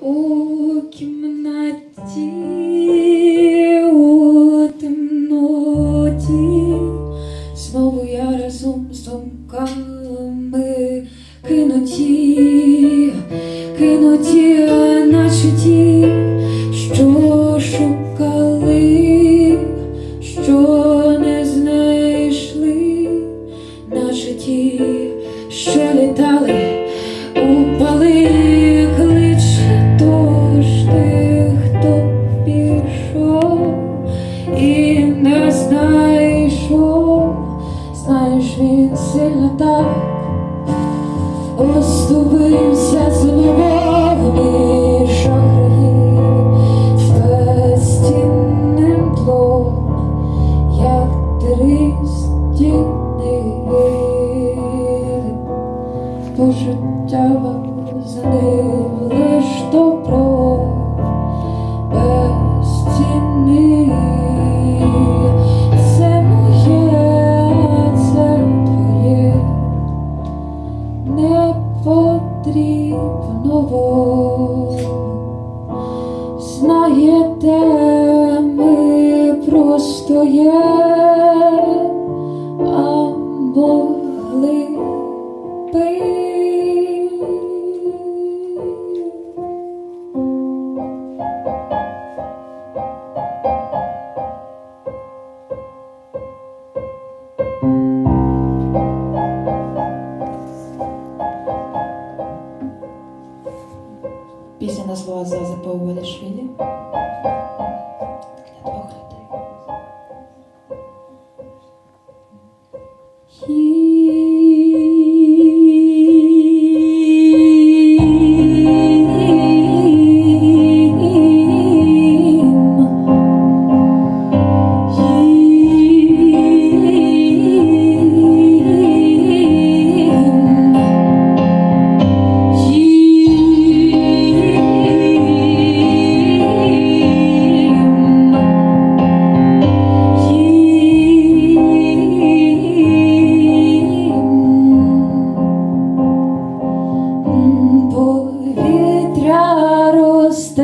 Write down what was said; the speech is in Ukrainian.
у кімнаті у темноті, знову я разом з думками кинуті, кинуті, наче ті. він сильно так розступився. де ми просто є, а могли би. Пісня назвала Заза Паугодашвілі. Deus